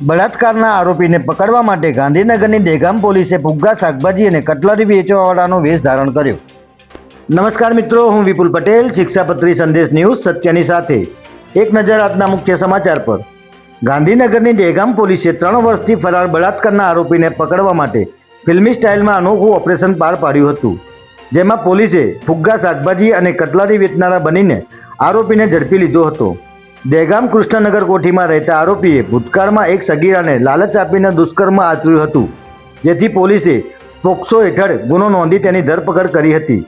બળાત્કારના આરોપીને પકડવા માટે ગાંધીનગરની દેગામ પોલીસે ફુગ્ગા, શાકભાજી અને કટલરી વેચવાવાળાનો વેશ ધારણ કર્યો. નમસ્કાર મિત્રો, હું વિપુલ પટેલ, શિક્ષાપત્રી સંદેશ ન્યૂઝ સત્યની સાથે. એક નજર આજના મુખ્ય સમાચાર પર. ગાંધીનગરની દેગામ પોલીસે ત્રણ વર્ષથી ફરાર બળાત્કારના આરોપીને પકડવા માટે ફિલ્મી સ્ટાઇલમાં અનોખું ઓપરેશન પાર પાડ્યું હતું, જેમાં પોલીસે ફુગ્ગા, શાકભાજી અને કટલરી વેચનારા બનીને આરોપીને ઝડપી લીધો હતો. દહેગામ કૃષ્ણનગર કોઠીમાં રહેતા આરોપીએ ભૂતકાળમાં એક સગીરાને લાલચ આપીને દુષ્કર્મ આચર્યું હતું, જેથી પોલીસે પોક્સો હેઠળ ગુનો નોંધી તેની ધરપકડ કરી હતી.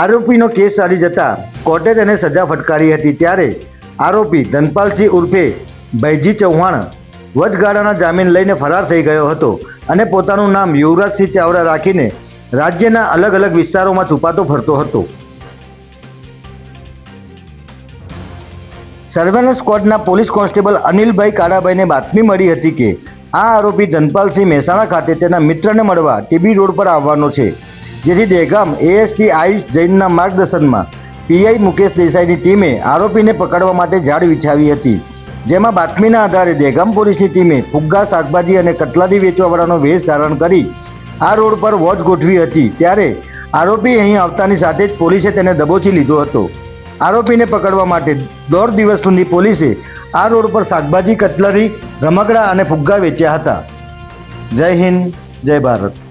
આરોપીનો કેસ ચાલી જતા કોર્ટે તેને સજા ફટકારી હતી, ત્યારે આરોપી ધનપાલસિંહ ઉર્ફે ભૈજી ચૌહાણ વચગાળાના જામીન લઈને ફરાર થઈ ગયો હતો અને પોતાનું નામ યુવરાજસિંહ ચાવડા રાખીને રાજ્યના અલગ અલગ વિસ્તારોમાં છુપાતો ફરતો હતો. સર્વેલન્સ સ્ક્વોડના પોલીસ કોન્સ્ટેબલ અનિલભાઈ કાળાભાઈને બાતમી મળી હતી કે આ આરોપી ધનપાલસિંહ મહેસાણા ખાતે તેના મિત્રને મળવા ટીબી રોડ પર આવવાનો છે, જેથી દહેગામ એએસપી આયુષ જૈનના માર્ગદર્શનમાં પીઆઈ મુકેશ દેસાઈની ટીમે આરોપીને પકડવા માટે ઝાડ વિછાવી હતી. જેમાં બાતમીના આધારે દહેગામ પોલીસની ટીમે ફુગ્ગા, શાકભાજી અને કટલાદી વેચવાવાળાનો વેશ ધારણ કરી આ રોડ પર વોચ ગોઠવી હતી, ત્યારે આરોપી અહીં આવતાની સાથે જ પોલીસે તેને દબોચી લીધો હતો. આરોપીને પકડવા માટે દોઢ દિવસ સુધી પોલીસે આ રોડ પર શાકભાજી, કટલરી, રમકડા અને ફુગ્ગા વેચ્યા હતા. જય હિન્દ, જય ભારત.